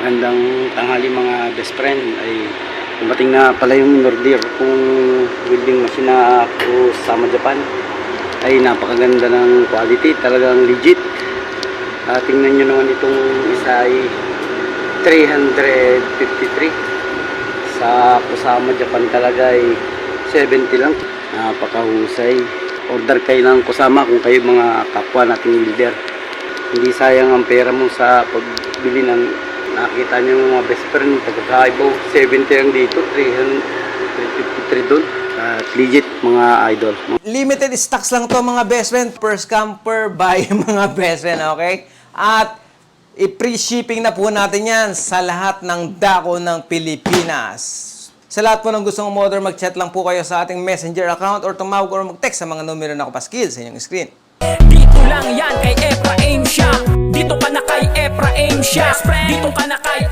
Magandang tanghali mga best friend. Ay dumating na pala yung order kung welding machine na ako sa Japan. Ay napakaganda ng quality talagang legit. Ah, tingnan nyo naman itong isa ay 353 sa Kusama Japan talaga ay 70 lang. Napakahusay. Order kayo ng Kusama kung kayo mga kapwa nating leader. Hindi sayang ang pera mo sa pagbili ng nakita niyo mga best friend pagkakaibaw 70 lang dito 353 doon at legit mga idol Limited stocks lang to mga best friend. First come, per buy mga best friend, okay? At i-free shipping na po natin yan sa lahat ng dako ng Pilipinas. Sa lahat po ng gustong umorder, mag-chat lang po kayo sa ating messenger account or tumawag or mag-text sa mga numero na kapaskil sa inyong screen. Dito lang yan kay Efraim siya Dito ka na kay Efraim siya dito ka na kahit